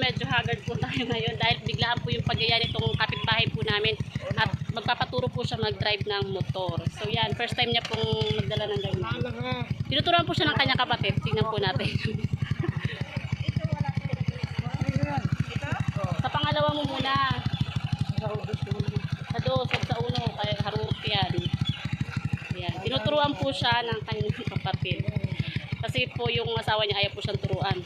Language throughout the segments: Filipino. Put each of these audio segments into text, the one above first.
medyo haggard po tayo ngayon dahil biglaan po yung pagyaya nitong kapitbahay po namin at magpapaturo po siya mag-drive ng motor. So yan, first time niya pong magdala ng ganyan. Tinuturuan po siya ng kanyang kapatid. Tingnan po natin. sa pangalawa mo muna. Sa dos, sa uno, kaya harurot yan. Yan. Tinuturuan po siya ng kanyang kapatid. Kasi po yung asawa niya ayaw po siyang turuan.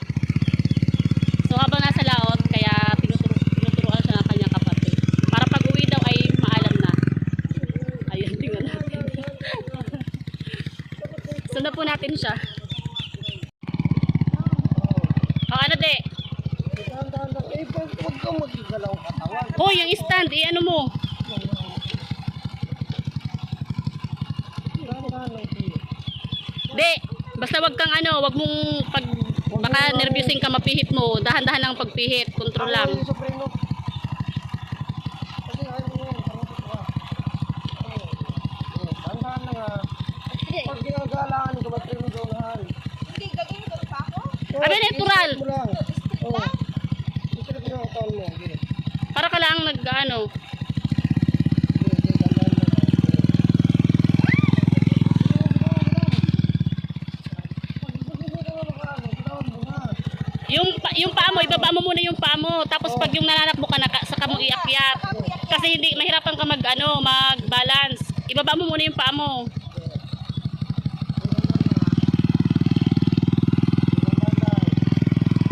So habang nasa laot, kaya tinuturo, tinuturuan siya ng kanyang kapatid. Para pag uwi daw ay maalam na. Ayun, tingnan natin. Sundan po natin siya. O ano de? Huwag kang magigalaw katawan. Hoy, yung stand, eh ano mo? De, basta wag kang ano, wag mong pag baka nervyosing ka mapihit mo. Dahan-dahan lang pagpihit, control lang. Ayaw yung sa preno. Kasi ayaw mo yan. Parang ito ka. Oo. Eh, dahan-dahan lang ah. Pag ginagalaan ka, ba't preno daw lahat? Hindi, gagawin ko pa ako. Abi, natural. Mo lang. Oo. Ito na pinakatawan mo. Sige. Para ka lang nag ano. Sige, sige, dahan-dahan lang. Pag hindi ka na makaano, bitawan mo na. Yung pa- yung paa mo, ibaba mo muna yung paa mo. Tapos pag yung nananakbo ka na saka mo iakyat. Kasi hindi mahirapan ka mag ano, mag-balance. Ibaba mo muna yung paa mo.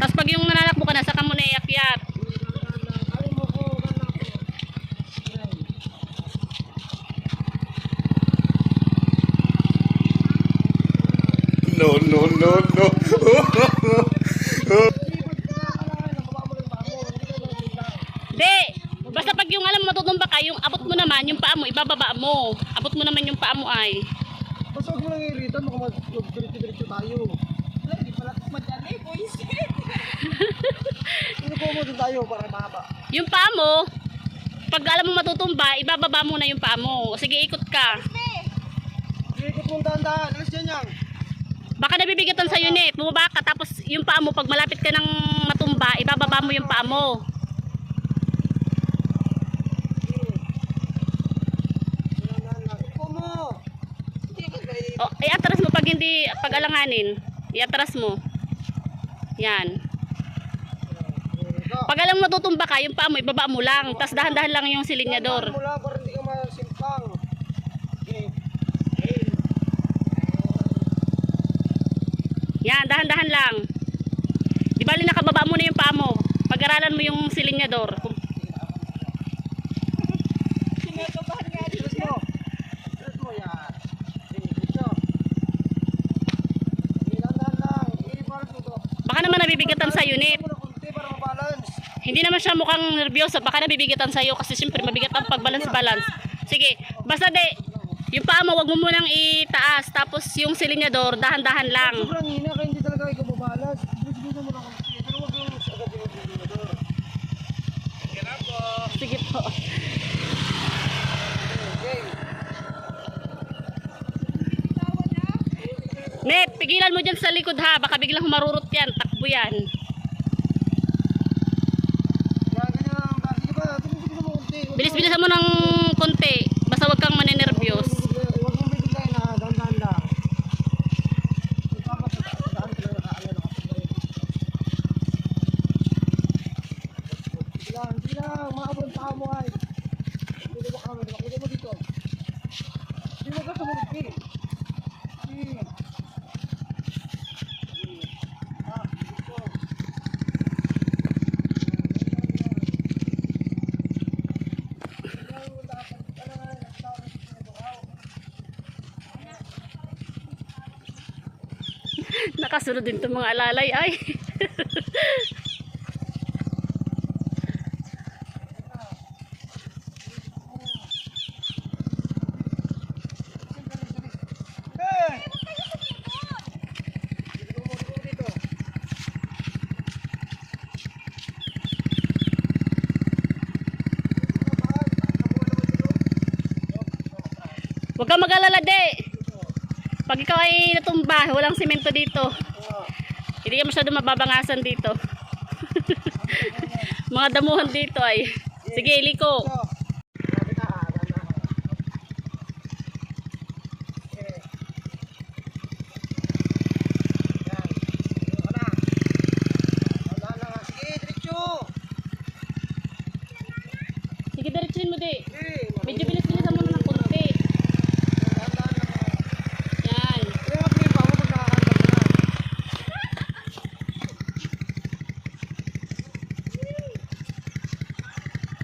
Tapos pag yung nananakbo ka na iakyat. No, no, no, no. Di! Basta pag yung alam matutumba ka, yung abot mo naman, yung paa mo, ibababa mo. Abot mo naman yung paa mo ay. Basta huwag mo lang iritan, baka mag-diretso-diretso tayo. Madali, mo din tayo para mahaba? Yung paa mo, pag alam mo matutumba, ibababa mo na yung paa mo. Sige, ikot ka. Ikot mo dahan-dahan, alas dyan yan. Baka nabibigatan sa'yo net. Bumaba ka, tapos yung paa mo, pag malapit ka ng matumba, ibababa mo yung paa mo. Upo mo. Hindi ko ba O, iatras mo pag hindi, pag alanganin. Iatras mo. Yan. Pag alam mo matutumba ka, yung paa mo, ibaba mo lang. Tapos dahan-dahan lang yung silinyador. Dahan-dahan mo lang para hindi ka masimpang. Okay. Yan, dahan-dahan lang. Di bali nakababa mo na yung paa mo. Pag-aralan mo yung silinyador. Kung- sinagabahan nga din Alas siya? mo. Alas mo yan. Okay, diretso. Okay, dahan-dahan lang. Okay, parang ito. Baka naman na para mabalance. Hindi naman siya mukhang nervyoso. Baka nabibigatan sa'yo kasi siyempre mabigat ang pagbalance-balance. Sige, basta de, yung paa mo, wag mo munang itaas. Tapos yung silinyador, dahan-dahan lang. Sobrang hina kaya hindi talaga ikaw mabalance. Bilis-bilis mo lang konti. Pero huwag yung agad yung ventilador. Sige po. Okay. Net, pigilan mo dyan sa likod ha. Baka biglang humarurot yan. Takbo yan. Yan, ganyan lang. ba? Sige ba? Bilis-bilis mo konti. Huwag Bilis-bilisan mo ng konti. Basta wag kang maninervyos. Huwag mong bibigay na dahan-dahan lang. Dahan-dahan talaga nakaalala ko. Sige lang. Maabot sa mo ay. Dito mo kami. Dito mo dito. Mo ka tumulog eh. Dito. Nakasunod din itong mga alalay ay. Huwag kang mag-alala de. Pag ikaw ay natumba, walang simento dito. Hindi ka masyado mababangasan dito. Mga damuhan dito ay. Sige, liko. So, grabe na, ah, grabe na. Okay. Yan. Dito ka na. Wala na. Sige, diretso. Sige, diretsuhin mo di. Sige, Medyo bilis-bilisan mo na ng konti. wala na. Yan. Kaya nga, pre, pa ako pag nakakanta ka na. Una pa lang naman, una pa lang.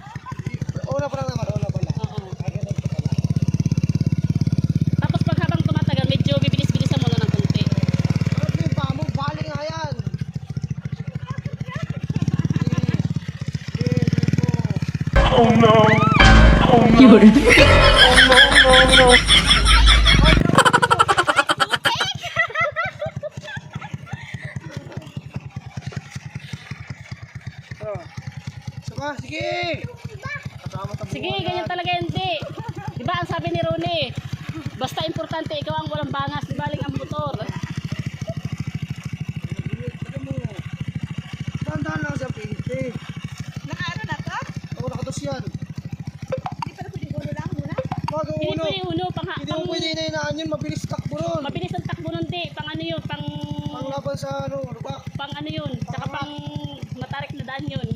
Oo. Ay, ganun pa pala. Tapos pag habang tumatagal, medyo bibilis-bilisan mo na ng konti. Sige, sige. Oh no. Oh no. Oh no, no, no. Oh. Saka, sige. Sa Sige, ganyan yan. talaga hindi. Di ba ang sabi ni Ronnie, basta importante ikaw ang walang bangas, di baling ang motor. Dahan-dahan lang siya, pinte. Naka ano na to? Ako nakatos yan. Hindi pa na pwede ulo lang muna. Wag ang Hindi uno. pwede uno, pang, Hindi pang, mo pwede inainaan yun, mabilis takbo ron. mabilis ang takbo nun di, pang ano yun, pang, Ang laban sa ano, ano ba? pang ano yun, tsaka pang matarik na daan yun.